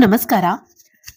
ನಮಸ್ಕಾರ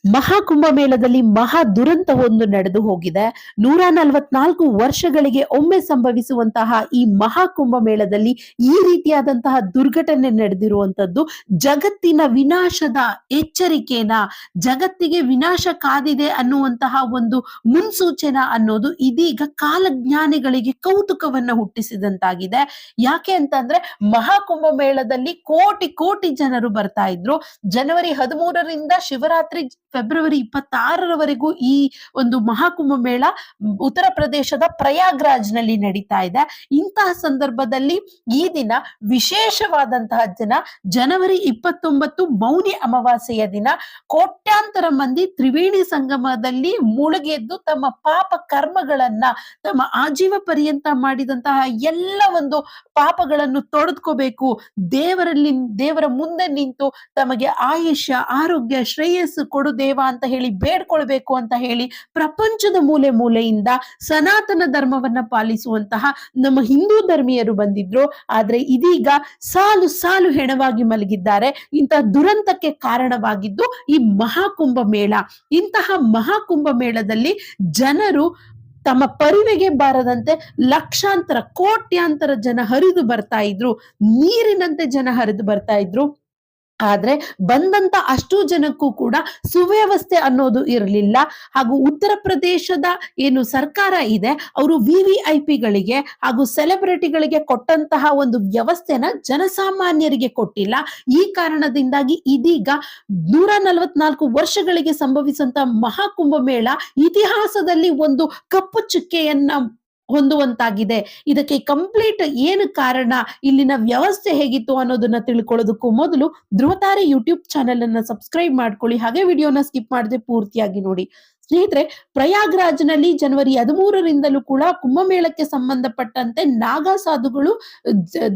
ಮಹಾಕುಂಭ ಮೇಳದಲ್ಲಿ ಮಹಾ ದುರಂತವೊಂದು ನಡೆದು ಹೋಗಿದೆ. ನೂರ ನಲವತ್ನಾಲ್ಕು ವರ್ಷಗಳಿಗೆ ಒಮ್ಮೆ ಸಂಭವಿಸುವಂತಹ ಈ ಮಹಾಕುಂಭ ಮೇಳದಲ್ಲಿ ಈ ರೀತಿಯಾದಂತಹ ದುರ್ಘಟನೆ ನಡೆದಿರುವಂತದ್ದು ಜಗತ್ತಿನ ವಿನಾಶದ ಎಚ್ಚರಿಕೆನ, ಜಗತ್ತಿಗೆ ವಿನಾಶ ಕಾದಿದೆ ಅನ್ನುವಂತಹ ಒಂದು ಮುನ್ಸೂಚನೆ ಅನ್ನೋದು ಇದೀಗ ಕಾಲಜ್ಞಾನಿಗಳಿಗೆ ಕೌತುಕವನ್ನ ಹುಟ್ಟಿಸಿದಂತಾಗಿದೆ. ಯಾಕೆ ಅಂತಂದ್ರೆ ಮಹಾಕುಂಭ ಮೇಳದಲ್ಲಿ ಕೋಟಿ ಕೋಟಿ ಜನರು ಬರ್ತಾ ಇದ್ರು. ಜನವರಿ ಹದಿಮೂರರಿಂದ ಶಿವರಾತ್ರಿ ಫೆಬ್ರವರಿ ಇಪ್ಪತ್ತಾರರವರೆಗೂ ಈ ಒಂದು ಮಹಾಕುಂಭ ಮೇಳ ಉತ್ತರ ಪ್ರದೇಶದ ಪ್ರಯಾಗ್ರಾಜ್ನಲ್ಲಿ ನಡೀತಾ ಇದೆ. ಇಂತಹ ಸಂದರ್ಭದಲ್ಲಿ ಈ ದಿನ ವಿಶೇಷವಾದಂತಹ ದಿನ ಜನವರಿ ಇಪ್ಪತ್ತೊಂಬತ್ತು ಮೌನಿ ಅಮಾವಾಸ್ಯೆಯ ದಿನ. ಕೋಟ್ಯಾಂತರ ಮಂದಿ ತ್ರಿವೇಣಿ ಸಂಗಮದಲ್ಲಿ ಮುಳುಗೆದ್ದು ತಮ್ಮ ಪಾಪ ಕರ್ಮಗಳನ್ನ, ತಮ್ಮ ಆಜೀವ ಪರ್ಯಂತ ಮಾಡಿದಂತಹ ಎಲ್ಲ ಒಂದು ಪಾಪಗಳನ್ನು ತೊಡೆದ್ಕೋಬೇಕು. ದೇವರಲ್ಲಿ, ದೇವರ ಮುಂದೆ ನಿಂತು ತಮಗೆ ಆಯುಷ್ಯ, ಆರೋಗ್ಯ, ಶ್ರೇಯಸ್ಸು ಕೊಡು ದೇವ ಅಂತ ಹೇಳಿ ಬೇಡ್ಕೊಳ್ಬೇಕು ಅಂತ ಹೇಳಿ ಪ್ರಪಂಚದ ಮೂಲೆ ಮೂಲೆಯಿಂದ ಸನಾತನ ಧರ್ಮವನ್ನ ಪಾಲಿಸುವಂತಹ ನಮ್ಮ ಹಿಂದೂ ಧರ್ಮೀಯರು ಬಂದಿದ್ರು. ಆದ್ರೆ ಇದೀಗ ಸಾಲು ಸಾಲು ಹೆಣವಾಗಿ ಮಲಗಿದ್ದಾರೆ. ಇಂತಹ ದುರಂತಕ್ಕೆ ಕಾರಣವಾಗಿದ್ದು ಈ ಮಹಾಕುಂಭ ಮೇಳ. ಇಂತಹ ಮಹಾಕುಂಭ ಮೇಳದಲ್ಲಿ ಜನರು ತಮ್ಮ ಪರಿವೆಗೆ ಬಾರದಂತೆ ಲಕ್ಷಾಂತರ, ಕೋಟ್ಯಾಂತರ ಜನ ಹರಿದು ಬರ್ತಾ ಇದ್ರು. ನೀರಿನಂತೆ ಜನ ಹರಿದು ಬರ್ತಾ ಇದ್ರು. ಆದ್ರೆ ಬಂದಂತ ಅಷ್ಟು ಜನಕ್ಕೂ ಕೂಡ ಸುವ್ಯವಸ್ಥೆ ಅನ್ನೋದು ಇರಲಿಲ್ಲ. ಹಾಗೂ ಉತ್ತರ ಪ್ರದೇಶದ ಏನು ಸರ್ಕಾರ ಇದೆ, ಅವರು ವಿ ವಿ ಐ ಪಿಗಳಿಗೆ ಹಾಗೂ ಸೆಲೆಬ್ರಿಟಿಗಳಿಗೆ ಕೊಟ್ಟಂತಹ ಒಂದು ವ್ಯವಸ್ಥೆನ ಜನಸಾಮಾನ್ಯರಿಗೆ ಕೊಟ್ಟಿಲ್ಲ. ಈ ಕಾರಣದಿಂದಾಗಿ ಇದೀಗ ನೂರ ನಲವತ್ನಾಲ್ಕು ವರ್ಷಗಳಿಗೆ ಸಂಭವಿಸಂತ ಮಹಾಕುಂಭ ಮೇಳ ಇತಿಹಾಸದಲ್ಲಿ ಒಂದು ಕಪ್ಪು ಚುಕ್ಕೆಯನ್ನ ಹೊಂದುವಂತಾಗಿದೆ. ಇದಕ್ಕೆ ಕಂಪ್ಲೀಟ್ ಏನು ಕಾರಣ? ಇಲ್ಲಿನ ವ್ಯವಸ್ಥೆ ಹೇಗಿತ್ತು ಅನ್ನೋದನ್ನ ತಿಳ್ಕೊಳ್ಳೋದಕ್ಕೂ ಮೊದಲು ಧ್ರುವತಾರೆ ಯೂಟ್ಯೂಬ್ ಚಾನೆಲ್ ಅನ್ನ ಸಬ್ಸ್ಕ್ರೈಬ್ ಮಾಡ್ಕೊಳ್ಳಿ. ಹಾಗೆ ವಿಡಿಯೋನ ಸ್ಕಿಪ್ ಮಾಡದೆ ಪೂರ್ತಿಯಾಗಿ ನೋಡಿ. ಸ್ನೇಹಿತರೆ, ಪ್ರಯಾಗ್ರಾಜ್ನಲ್ಲಿ ಜನವರಿ ಹದಿಮೂರರಿಂದಲೂ ಕೂಡ ಕುಂಭಮೇಳಕ್ಕೆ ಸಂಬಂಧಪಟ್ಟಂತೆ ನಾಗಾ ಸಾಧುಗಳು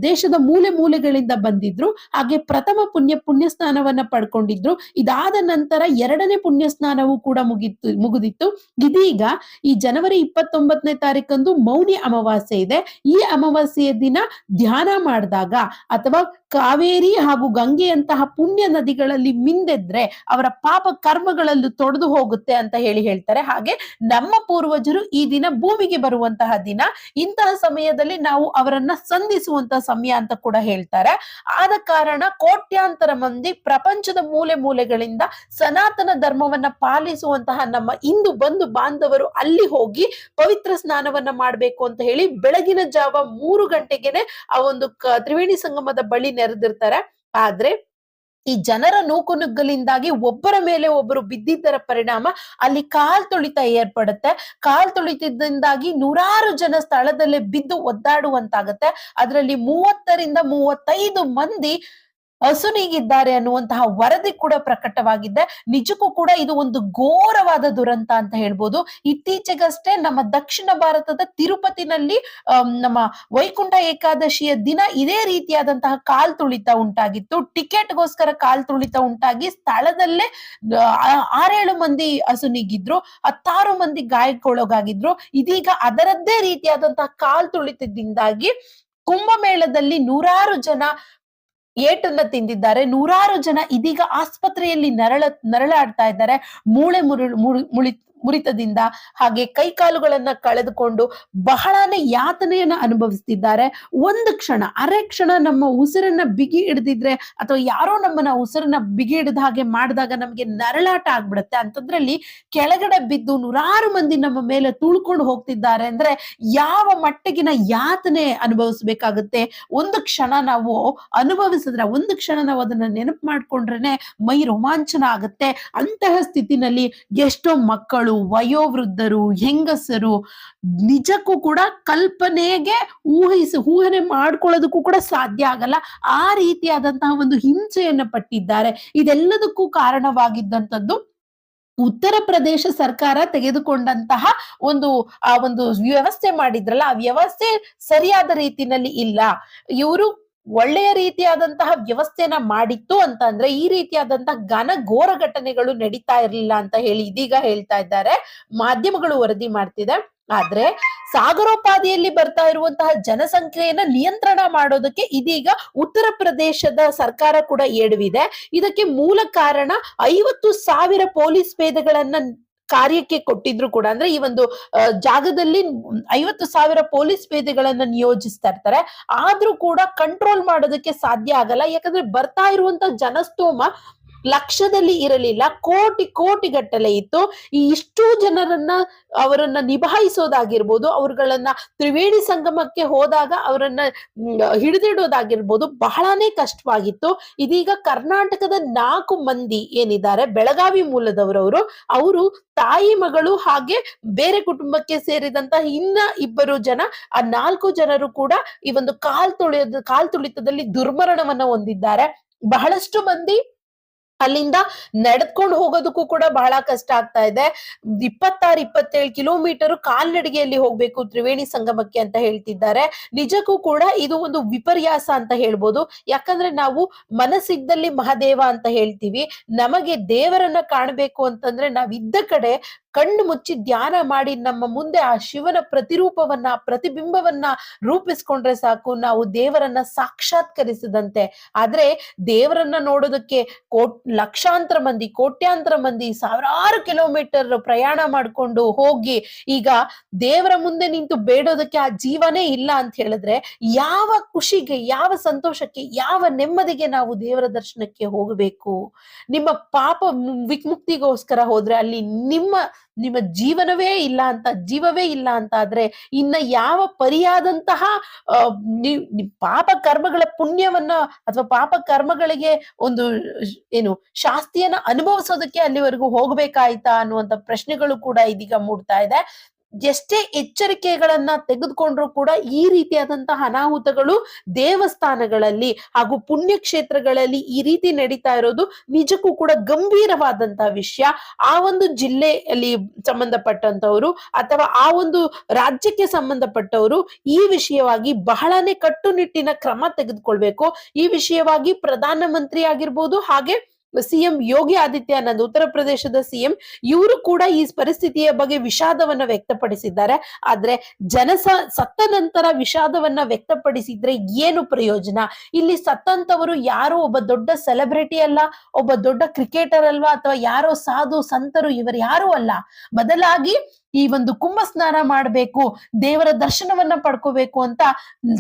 ದೇಶದ ಮೂಲೆ ಮೂಲೆಗಳಿಂದ ಬಂದಿದ್ರು. ಹಾಗೆ ಪ್ರಥಮ ಪುಣ್ಯ ಪುಣ್ಯ ಸ್ನಾನವನ್ನ ಪಡ್ಕೊಂಡಿದ್ರು. ಇದಾದ ನಂತರ ಎರಡನೇ ಪುಣ್ಯ ಸ್ನಾನವೂ ಕೂಡ ಮುಗಿತು ಮುಗಿದಿತ್ತು. ಇದೀಗ ಈ ಜನವರಿ ಇಪ್ಪತ್ತೊಂಬತ್ತನೇ ತಾರೀಕಂದು ಮೌನಿ ಅಮಾವಾಸ್ಯೆ ಇದೆ. ಈ ಅಮಾವಾಸ್ಯೆಯ ದಿನ ಧ್ಯಾನ ಮಾಡಿದಾಗ ಅಥವಾ ಕಾವೇರಿ ಹಾಗೂ ಗಂಗೆಯಂತಹ ಪುಣ್ಯ ನದಿಗಳಲ್ಲಿ ಮಿಂದೆದ್ರೆ ಅವರ ಪಾಪ ಕರ್ಮಗಳಲ್ಲೂ ತೊಡೆದು ಹೋಗುತ್ತೆ ಅಂತ ಹೇಳಿ ಹೇಳ್ತಾರೆ. ಹಾಗೆ ನಮ್ಮ ಪೂರ್ವಜರು ಈ ದಿನ ಭೂಮಿಗೆ ಬರುವಂತಹ ದಿನ, ಇಂತಹ ಸಮಯದಲ್ಲಿ ನಾವು ಅವರನ್ನ ಸಂಧಿಸುವಂತಹ ಸಮಯ ಅಂತ ಕೂಡ ಹೇಳ್ತಾರೆ. ಆದ ಕಾರಣ ಕೋಟ್ಯಾಂತರ ಮಂದಿ ಪ್ರಪಂಚದ ಮೂಲೆ ಮೂಲೆಗಳಿಂದ ಸನಾತನ ಧರ್ಮವನ್ನ ಪಾಲಿಸುವಂತಹ ನಮ್ಮ ಇಂದು ಬಂಧು ಬಾಂಧವರು ಅಲ್ಲಿ ಹೋಗಿ ಪವಿತ್ರ ಸ್ನಾನವನ್ನ ಮಾಡಬೇಕು ಅಂತ ಹೇಳಿ ಬೆಳಗಿನ ಜಾವ ಮೂರು ಗಂಟೆಗೆನೆ ಆ ಒಂದು ತ್ರಿವೇಣಿ ಸಂಗಮದ ಬಳಿ ನೆರೆದಿರ್ತಾರೆ. ಆದ್ರೆ ಈ ಜನರ ನೂಕುನುಗ್ಗಲಿಂದಾಗಿ ಒಬ್ಬರ ಮೇಲೆ ಒಬ್ಬರು ಬಿದ್ದಿದ್ದರ ಪರಿಣಾಮ ಅಲ್ಲಿ ಕಾಲ್ ತುಳಿತ ಏರ್ಪಡುತ್ತೆ. ಕಾಲ್ ತುಳಿತದಿಂದಾಗಿ ನೂರಾರು ಜನ ಸ್ಥಳದಲ್ಲೇ ಬಿದ್ದು ಒದ್ದಾಡುವಂತಾಗತ್ತೆ. ಅದರಲ್ಲಿ ಮೂವತ್ತರಿಂದ ಮೂವತ್ತೈದು ಮಂದಿ ಅಸುನೀಗಿದ್ದಾರೆ ಅನ್ನುವಂತಹ ವರದಿ ಕೂಡ ಪ್ರಕಟವಾಗಿದ್ದೆ ನಿಜಕ್ಕೂ ಕೂಡ ಇದು ಒಂದು ಘೋರವಾದ ದುರಂತ ಅಂತ ಹೇಳ್ಬೋದು. ಇತ್ತೀಚೆಗಷ್ಟೇ ನಮ್ಮ ದಕ್ಷಿಣ ಭಾರತದ ತಿರುಪತಿನಲ್ಲಿ ನಮ್ಮ ವೈಕುಂಠ ಏಕಾದಶಿಯ ದಿನ ಇದೇ ರೀತಿಯಾದಂತಹ ಕಾಲ್ ತುಳಿತ ಉಂಟಾಗಿತ್ತು. ಟಿಕೆಟ್ಗೋಸ್ಕರ ಕಾಲ್ ತುಳಿತ ಉಂಟಾಗಿ ಸ್ಥಳದಲ್ಲೇ ಆರೇಳು ಮಂದಿ ಅಸುನೀಗಿದ್ರು, ಹತ್ತಾರು ಮಂದಿ ಗಾಯಕ್ಕೊಳಗಾಗಿದ್ರು ಇದೀಗ ಅದರದ್ದೇ ರೀತಿಯಾದಂತಹ ಕಾಲ್ ತುಳಿತದಿಂದಾಗಿ ಕುಂಭಮೇಳದಲ್ಲಿ ನೂರಾರು ಜನ ಏಟನ್ನ ತಿಂದಿದ್ದಾರೆ. ನೂರಾರು ಜನ ಇದೀಗ ಆಸ್ಪತ್ರೆಯಲ್ಲಿ ನರಳ ನರಳಾಡ್ತಾ ಇದ್ದಾರೆ. ಮೂಳೆ ಮುರುಳು ಮುರು- ಮುಳಿ ಮುರಿತದಿಂದ ಹಾಗೆ ಕೈಕಾಲುಗಳನ್ನ ಕಳೆದುಕೊಂಡು ಬಹಳನೇ ಯಾತನೆಯನ್ನ ಅನುಭವಿಸ್ತಿದ್ದಾರೆ. ಒಂದು ಕ್ಷಣ, ಅರೆ ಕ್ಷಣ ನಮ್ಮ ಉಸಿರನ್ನ ಬಿಗಿ ಹಿಡಿದಿದ್ರೆ ಅಥವಾ ಯಾರೋ ನಮ್ಮನ್ನ ಉಸಿರನ್ನ ಬಿಗಿ ಹಿಡಿದ ಹಾಗೆ ಮಾಡಿದಾಗ ನಮ್ಗೆ ನರಳಾಟ ಆಗ್ಬಿಡುತ್ತೆ. ಅಂತದ್ರಲ್ಲಿ ಕೆಳಗಡೆ ಬಿದ್ದು ನೂರಾರು ಮಂದಿ ನಮ್ಮ ಮೇಲೆ ತುಳ್ಕೊಂಡು ಹೋಗ್ತಿದ್ದಾರೆ ಅಂದ್ರೆ ಯಾವ ಮಟ್ಟಿಗಿನ ಯಾತನೆ ಅನುಭವಿಸ್ಬೇಕಾಗುತ್ತೆ? ಒಂದು ಕ್ಷಣ ನಾವು ಅನುಭವಿಸಿದ್ರೆ ಒಂದು ಕ್ಷಣ ನಾವು ಅದನ್ನ ನೆನಪು ಮಾಡ್ಕೊಂಡ್ರೇನೆ ಮೈ ರೋಮಾಂಚನ ಆಗುತ್ತೆ. ಅಂತಹ ಸ್ಥಿತಿನಲ್ಲಿ ಎಷ್ಟೋ ಮಕ್ಕಳು ವಯೋವೃದ್ಧರು, ಹೆಂಗಸರು ನಿಜಕ್ಕೂ ಕೂಡ ಕಲ್ಪನೆಗೆ ಊಹಿಸಿ, ಊಹನೆ ಮಾಡ್ಕೊಳ್ಳೋದಕ್ಕೂ ಕೂಡ ಸಾಧ್ಯ ಆಗಲ್ಲ. ಆ ರೀತಿಯಾದಂತಹ ಒಂದು ಹಿಂಸೆಯನ್ನ ಪಟ್ಟಿದ್ದಾರೆ. ಇದೆಲ್ಲದಕ್ಕೂ ಕಾರಣವಾಗಿದ್ದಂಥದ್ದು ಉತ್ತರ ಪ್ರದೇಶ ಸರ್ಕಾರ ತೆಗೆದುಕೊಂಡಂತಹ ಒಂದು, ಆ ಒಂದು ವ್ಯವಸ್ಥೆ ಮಾಡಿದ್ರಲ್ಲ, ಆ ವ್ಯವಸ್ಥೆ ಸರಿಯಾದ ರೀತಿನಲ್ಲಿ ಇಲ್ಲ. ಇವರು ಒಳ್ಳೆಯ ರೀತಿಯಾದಂತಹ ವ್ಯವಸ್ಥೆನ ಮಾಡಿತ್ತು ಅಂತಂದ್ರೆ ಈ ರೀತಿಯಾದಂತಹ ಘನ ಘೋರ ಘಟನೆಗಳು ನಡೀತಾ ಇರಲಿಲ್ಲ ಅಂತ ಹೇಳಿ ಇದೀಗ ಹೇಳ್ತಾ ಇದ್ದಾರೆ. ಮಾಧ್ಯಮಗಳು ವರದಿ ಮಾಡ್ತಿದೆ. ಆದ್ರೆ ಸಾಗರೋಪಾದಿಯಲ್ಲಿ ಬರ್ತಾ ಇರುವಂತಹ ಜನಸಂಖ್ಯೆಯನ್ನ ನಿಯಂತ್ರಣ ಮಾಡೋದಕ್ಕೆ ಇದೀಗ ಉತ್ತರ ಪ್ರದೇಶದ ಸರ್ಕಾರ ಕೂಡ ಎಡವಿದೆ ಇದಕ್ಕೆ ಮೂಲ ಕಾರಣ ಐವತ್ತು ಸಾವಿರ ಪೊಲೀಸ್ ಪೇದೆಗಳನ್ನ ಕಾರ್ಯಕ್ಕೆ ಕೊಟ್ಟಿದ್ರು ಕೂಡ. ಅಂದ್ರೆ ಈ ಒಂದು ಜಾಗದಲ್ಲಿ ಐವತ್ತು ಸಾವಿರ ಪೊಲೀಸ್ ಪೇದೆಗಳನ್ನ ನಿಯೋಜಿಸ್ತಾ ಇರ್ತಾರೆ. ಆದ್ರೂ ಕೂಡ ಕಂಟ್ರೋಲ್ ಮಾಡೋದಕ್ಕೆ ಸಾಧ್ಯ ಆಗಲ್ಲ. ಯಾಕಂದ್ರೆ ಬರ್ತಾ ಇರುವಂತ ಜನಸ್ತೋಮ ಲಕ್ಷದಲ್ಲಿ ಇರಲಿಲ್ಲ, ಕೋಟಿ ಕೋಟಿ ಗಟ್ಟಲೆ ಇತ್ತು. ಈ ಇಷ್ಟು ಜನರನ್ನ ಅವರನ್ನ ನಿಭಾಯಿಸೋದಾಗಿರ್ಬೋದು, ಅವ್ರುಗಳನ್ನ ತ್ರಿವೇಣಿ ಸಂಗಮಕ್ಕೆ ಹೋದಾಗ ಅವರನ್ನ ಹಿಡಿದಿಡೋದಾಗಿರ್ಬೋದು ಬಹಳನೇ ಕಷ್ಟವಾಗಿತ್ತು. ಇದೀಗ ಕರ್ನಾಟಕದ ನಾಲ್ಕು ಮಂದಿ ಏನಿದ್ದಾರೆ, ಬೆಳಗಾವಿ ಮೂಲದವರವರು, ಅವರು ತಾಯಿ ಮಗಳು ಹಾಗೆ ಬೇರೆ ಕುಟುಂಬಕ್ಕೆ ಸೇರಿದಂತ ಇನ್ನ ಇಬ್ಬರು ಜನ, ಆ ನಾಲ್ಕು ಜನರು ಕೂಡ ಈ ಒಂದು ಕಾಲ್ ತುಳಿಯದ, ಕಾಲ್ ತುಳಿತದಲ್ಲಿ ದುರ್ಮರಣವನ್ನ ಹೊಂದಿದ್ದಾರೆ. ಬಹಳಷ್ಟು ಮಂದಿ ಅಲ್ಲಿಂದ ನಡೆದ್ಕೊಂಡು ಹೋಗೋದಕ್ಕೂ ಕೂಡ ಬಹಳ ಕಷ್ಟ ಆಗ್ತಾ ಇದೆ. ಇಪ್ಪತ್ತಾರು, ಇಪ್ಪತ್ತೇಳು ಕಿಲೋಮೀಟರ್ ಕಾಲ್ನಡಿಗೆಯಲ್ಲಿ ಹೋಗ್ಬೇಕು ತ್ರಿವೇಣಿ ಸಂಗಮಕ್ಕೆ ಅಂತ ಹೇಳ್ತಿದ್ದಾರೆ. ನಿಜಕ್ಕೂ ಕೂಡ ಇದು ಒಂದು ವಿಪರ್ಯಾಸ ಅಂತ ಹೇಳ್ಬೋದು. ಯಾಕಂದ್ರೆ ನಾವು ಮನಸ್ಸಿದ್ದಲ್ಲಿ ಮಹಾದೇವ ಅಂತ ಹೇಳ್ತೀವಿ. ನಮಗೆ ದೇವರನ್ನ ಕಾಣಬೇಕು ಅಂತಂದ್ರೆ ನಾವಿದ್ದ ಕಡೆ ಕಣ್ಣು ಮುಚ್ಚಿ ಧ್ಯಾನ ಮಾಡಿ ನಮ್ಮ ಮುಂದೆ ಆ ಶಿವನ ಪ್ರತಿರೂಪವನ್ನ, ಪ್ರತಿಬಿಂಬವನ್ನ ರೂಪಿಸ್ಕೊಂಡ್ರೆ ಸಾಕು. ನಾವು ದೇವರನ್ನ ಸಾಕ್ಷಾತ್ಕರಿಸಿದಂತೆ. ಆದ್ರೆ ದೇವರನ್ನ ನೋಡೋದಕ್ಕೆ ಕೋಟ್, ಲಕ್ಷಾಂತರ ಮಂದಿ, ಕೋಟ್ಯಾಂತರ ಮಂದಿ, ಸಾವಿರಾರು ಕಿಲೋಮೀಟರ್ ಪ್ರಯಾಣ ಮಾಡ್ಕೊಂಡು ಹೋಗಿ ಈಗ ದೇವರ ಮುಂದೆ ನಿಂತು ಬೇಡೋದಕ್ಕೆ ಆ ಜೀವನೇ ಇಲ್ಲ ಅಂತ ಹೇಳಿದ್ರೆ ಯಾವ ಖುಷಿಗೆ, ಯಾವ ಸಂತೋಷಕ್ಕೆ, ಯಾವ ನೆಮ್ಮದಿಗೆ ನಾವು ದೇವರ ದರ್ಶನಕ್ಕೆ ಹೋಗಬೇಕು? ನಿಮ್ಮ ಪಾಪ ವಿಮುಕ್ತಿಗೋಸ್ಕರ ಹೋದ್ರೆ ಅಲ್ಲಿ ನಿಮ್ಮ ನಿಮ್ಮ ಜೀವನವೇ ಇಲ್ಲ ಅಂತ, ಜೀವವೇ ಇಲ್ಲ ಅಂತ ಆದ್ರೆ ಇನ್ನ ಯಾವ ಪರಿಯಾದಂತಹ ಪಾಪ ಕರ್ಮಗಳ ಪುಣ್ಯವನ್ನ ಅಥವಾ ಪಾಪ ಕರ್ಮಗಳಿಗೆ ಒಂದು ಏನು ಶಾಸ್ತಿಯನ್ನ ಅನುಭವಿಸೋದಕ್ಕೆ ಅಲ್ಲಿವರೆಗೂ ಹೋಗ್ಬೇಕಾಯ್ತಾ ಅನ್ನುವಂತ ಪ್ರಶ್ನೆಗಳು ಕೂಡ ಇದೀಗ ಮೂಡ್ತಾ ಇದೆ. ಎಷ್ಟೇ ಎಚ್ಚರಿಕೆಗಳನ್ನ ತೆಗೆದುಕೊಂಡ್ರು ಕೂಡ ಈ ರೀತಿಯಾದಂತಹ ಅನಾಹುತಗಳು ದೇವಸ್ಥಾನಗಳಲ್ಲಿ ಹಾಗೂ ಪುಣ್ಯಕ್ಷೇತ್ರಗಳಲ್ಲಿ ಈ ರೀತಿ ನಡೀತಾ ಇರೋದು ನಿಜಕ್ಕೂ ಕೂಡ ಗಂಭೀರವಾದಂತಹ ವಿಷಯ. ಆ ಒಂದು ಜಿಲ್ಲೆಯಲ್ಲಿ ಸಂಬಂಧಪಟ್ಟಂತವರು ಅಥವಾ ಆ ಒಂದು ರಾಜ್ಯಕ್ಕೆ ಸಂಬಂಧಪಟ್ಟವರು ಈ ವಿಷಯವಾಗಿ ಬಹಳನೇ ಕಟ್ಟುನಿಟ್ಟಿನ ಕ್ರಮ ತೆಗೆದುಕೊಳ್ಬೇಕು. ಈ ವಿಷಯವಾಗಿ ಪ್ರಧಾನ ಮಂತ್ರಿ ಆಗಿರ್ಬೋದು ಹಾಗೆ ಸಿಎಂ ಯೋಗಿ ಆದಿತ್ಯನಾಥ್ ಉತ್ತರ ಪ್ರದೇಶದ ಸಿಎಂ, ಇವರು ಕೂಡ ಈ ಪರಿಸ್ಥಿತಿಯ ಬಗ್ಗೆ ವಿಷಾದವನ್ನ ವ್ಯಕ್ತಪಡಿಸಿದ್ದಾರೆ. ಆದ್ರೆ ಜನಸ ಸತ್ತ ನಂತರ ವಿಷಾದವನ್ನ ವ್ಯಕ್ತಪಡಿಸಿದ್ರೆ ಏನು ಪ್ರಯೋಜನ? ಇಲ್ಲಿ ಸತ್ತಂತವರು ಯಾರೋ ಒಬ್ಬ ದೊಡ್ಡ ಸೆಲೆಬ್ರಿಟಿ ಅಲ್ಲ, ಒಬ್ಬ ದೊಡ್ಡ ಕ್ರಿಕೆಟರ್ ಅಲ್ವಾ, ಅಥವಾ ಯಾರೋ ಸಾಧು, ಸಂತರು, ಇವರು ಯಾರು ಅಲ್ಲ. ಬದಲಾಗಿ ಈ ಒಂದು ಕುಂಭ ಸ್ನಾನ ಮಾಡಬೇಕು, ದೇವರ ದರ್ಶನವನ್ನ ಪಡ್ಕೋಬೇಕು ಅಂತ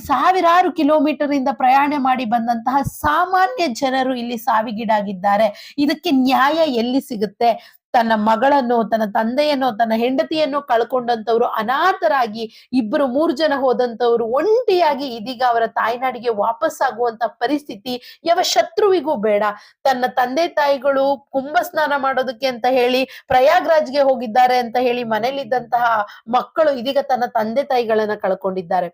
ಸಾವಿರಾರು ಕಿಲೋಮೀಟರ್ ಇಂದ ಪ್ರಯಾಣ ಮಾಡಿ ಬಂದಂತಹ ಸಾಮಾನ್ಯ ಜನರು ಇಲ್ಲಿ ಸಾವಿಗೀಡಾಗಿದ್ದಾರೆ. ಇದಕ್ಕೆ ನ್ಯಾಯ ಎಲ್ಲಿ ಸಿಗುತ್ತೆ? ತನ್ನ ಮಗಳನ್ನು, ತನ್ನ ತಂದೆಯನ್ನು, ತನ್ನ ಹೆಂಡತಿಯನ್ನು ಕಳ್ಕೊಂಡಂತವ್ರು, ಅನಾಥರಾಗಿ ಇಬ್ಬರು ಮೂರು ಜನ ಹೋದಂತವ್ರು ಒಂಟಿಯಾಗಿ ಇದೀಗ ಅವರ ತಾಯ್ನಾಡಿಗೆ ವಾಪಸ್ ಆಗುವಂತ ಪರಿಸ್ಥಿತಿ ಯಾವ ಶತ್ರುವಿಗೂ ಬೇಡ. ತನ್ನ ತಂದೆ ತಾಯಿಗಳು ಕುಂಭ ಸ್ನಾನ ಮಾಡೋದಕ್ಕೆ ಅಂತ ಹೇಳಿ, ಪ್ರಯಾಗ್ರಾಜ್ಗೆ ಹೋಗಿದ್ದಾರೆ ಅಂತ ಹೇಳಿ ಮನೇಲಿದ್ದಂತಹ ಮಕ್ಕಳು ಇದೀಗ ತನ್ನ ತಂದೆ ತಾಯಿಗಳನ್ನ ಕಳ್ಕೊಂಡಿದ್ದಾರೆ.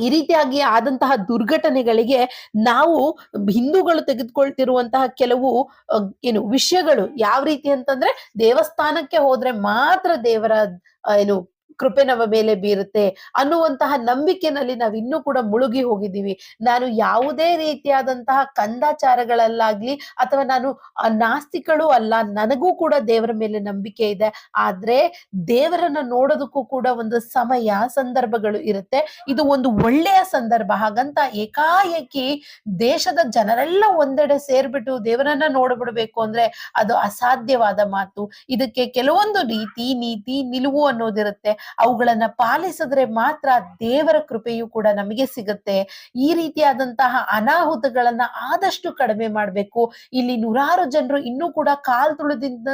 ಈ ರೀತಿಯಾಗಿ ಆದಂತಹ ದುರ್ಘಟನೆಗಳಿಗೆ ನಾವು ಹಿಂದೂಗಳು ತೆಗೆದುಕೊಳ್ತಿರುವಂತಹ ಕೆಲವು ಏನು ವಿಷಯಗಳು ಯಾವ ರೀತಿ ಅಂತಂದ್ರೆ ದೇವಸ್ಥಾನಕ್ಕೆ ಹೋದ್ರೆ ಮಾತ್ರ ದೇವರ ಏನು ಕೃಪೆ ನಮ್ಮ ಮೇಲೆ ಬೀರುತ್ತೆ ಅನ್ನುವಂತಹ ನಂಬಿಕೆನಲ್ಲಿ ನಾವು ಇನ್ನೂ ಕೂಡ ಮುಳುಗಿ ಹೋಗಿದ್ದೀವಿ. ನಾನು ಯಾವುದೇ ರೀತಿಯಾದಂತಹ ಕಂದಾಚಾರಗಳಲ್ಲಾಗ್ಲಿ ಅಥವಾ ನಾನು ನಾಸ್ತಿಕಳು ಅಲ್ಲ, ನನಗೂ ಕೂಡ ದೇವರ ಮೇಲೆ ನಂಬಿಕೆ ಇದೆ. ಆದ್ರೆ ದೇವರನ್ನ ನೋಡೋದಕ್ಕೂ ಕೂಡ ಒಂದು ಸಮಯ ಸಂದರ್ಭಗಳು ಇರುತ್ತೆ. ಇದು ಒಂದು ಒಳ್ಳೆಯ ಸಂದರ್ಭ. ಹಾಗಂತ ಏಕಾಏಕಿ ದೇಶದ ಜನರೆಲ್ಲ ಒಂದೆಡೆ ಸೇರ್ಬಿಟ್ಟು ದೇವರನ್ನ ನೋಡ್ಬಿಡ್ಬೇಕು ಅಂದ್ರೆ ಅದು ಅಸಾಧ್ಯವಾದ ಮಾತು. ಇದಕ್ಕೆ ಕೆಲವೊಂದು ರೀತಿ, ನೀತಿ, ನಿಲುವು ಅನ್ನೋದಿರುತ್ತೆ. ಅವುಗಳನ್ನ ಪಾಲಿಸಿದ್ರೆ ಮಾತ್ರ ದೇವರ ಕೃಪೆಯು ಕೂಡ ನಮಗೆ ಸಿಗುತ್ತೆ. ಈ ರೀತಿಯಾದಂತಹ ಅನಾಹುತಗಳನ್ನ ಆದಷ್ಟು ಕಡಿಮೆ ಮಾಡ್ಬೇಕು. ಇಲ್ಲಿ ನೂರಾರು ಜನರು ಇನ್ನೂ ಕೂಡ ಕಾಲ್ ತುಳಿದಿಂದ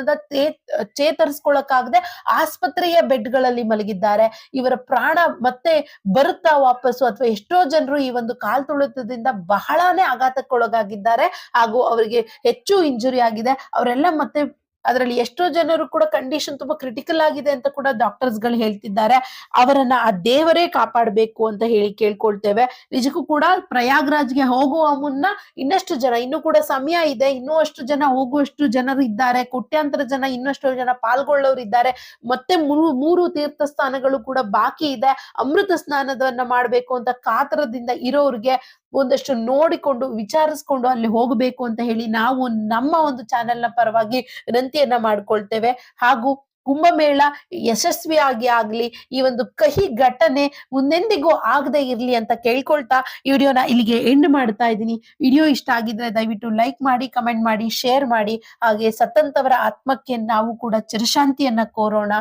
ಚೇತರಿಸ್ಕೊಳಕ್ಕಾಗದೆ ಆಸ್ಪತ್ರೆಯ ಬೆಡ್ಗಳಲ್ಲಿ ಮಲಗಿದ್ದಾರೆ. ಇವರ ಪ್ರಾಣ ಮತ್ತೆ ಬರುತ್ತಾ ವಾಪಸ್ಸು ಅಥವಾ ಎಷ್ಟೋ ಜನರು ಈ ಒಂದು ಕಾಲ್ ತುಳಿತದಿಂದ ಬಹಳನೇ ಆಘಾತಕ್ಕೊಳಗಾಗಿದ್ದಾರೆ. ಹಾಗೂ ಅವರಿಗೆ ಹೆಚ್ಚು ಇಂಜುರಿ ಆಗಿದೆ. ಅವರೆಲ್ಲ ಮತ್ತೆ ಅದರಲ್ಲಿ ಎಷ್ಟೋ ಜನರು ಕೂಡ ಕಂಡೀಷನ್ ತುಂಬಾ ಕ್ರಿಟಿಕಲ್ ಆಗಿದೆ ಅಂತ ಕೂಡ ಡಾಕ್ಟರ್ಸ್ಗಳು ಹೇಳ್ತಿದ್ದಾರೆ. ಅವರನ್ನ ಆ ದೇವರೇ ಕಾಪಾಡಬೇಕು ಅಂತ ಹೇಳಿ ಕೇಳ್ಕೊಳ್ತೇವೆ. ನಿಜಕ್ಕೂ ಕೂಡ ಪ್ರಯಾಗ್ರಾಜ್ಗೆ ಹೋಗುವ ಮುನ್ನ ಇನ್ನಷ್ಟು ಜನ, ಇನ್ನೂ ಕೂಡ ಸಮಯ ಇದೆ, ಇನ್ನೂ ಅಷ್ಟು ಜನ, ಹೋಗುವಷ್ಟು ಜನರು ಇದ್ದಾರೆ, ಕೋಟ್ಯಾಂತರ ಜನ, ಇನ್ನಷ್ಟು ಜನ ಪಾಲ್ಗೊಳ್ಳೋರು ಇದ್ದಾರೆ. ಮತ್ತೆ ಮೂರು ತೀರ್ಥ ಸ್ಥಾನಗಳು ಕೂಡ ಬಾಕಿ ಇದೆ. ಅಮೃತ ಸ್ನಾನದನ್ನ ಮಾಡ್ಬೇಕು ಅಂತ ಕಾತರದಿಂದ ಇರೋರಿಗೆ ಒಂದಷ್ಟು ನೋಡಿಕೊಂಡು, ವಿಚಾರಿಸ್ಕೊಂಡು ಅಲ್ಲಿ ಹೋಗಬೇಕು ಅಂತ ಹೇಳಿ ನಾವು ನಮ್ಮ ಒಂದು ಚಾನೆಲ್ನ ಪರವಾಗಿ ವಿನಂತಿಯನ್ನ ಮಾಡ್ಕೊಳ್ತೇವೆ. ಹಾಗೂ ಕುಂಭಮೇಳ ಯಶಸ್ವಿಯಾಗಿ ಆಗ್ಲಿ, ಈ ಒಂದು ಕಹಿ ಘಟನೆ ಮುಂದೆಂದಿಗೂ ಆಗದೆ ಇರ್ಲಿ ಅಂತ ಕೇಳ್ಕೊಳ್ತಾ ಈ ವಿಡಿಯೋನ ಇಲ್ಲಿಗೆ ಎಂಡ್ ಮಾಡ್ತಾ ಇದ್ದೀನಿ. ವಿಡಿಯೋ ಇಷ್ಟ ಆಗಿದ್ರೆ ದಯವಿಟ್ಟು ಲೈಕ್ ಮಾಡಿ ಕಮೆಂಟ್ ಮಾಡಿ ಶೇರ್ ಮಾಡಿ. ಹಾಗೆ ಸತ್ತಂತವರ ಆತ್ಮಕ್ಕೆ ನಾವು ಕೂಡ ಚಿರಶಾಂತಿಯನ್ನ ಕೋರೋಣ.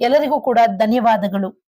ಎಲ್ಲರಿಗೂ ಕೂಡ ಧನ್ಯವಾದಗಳು.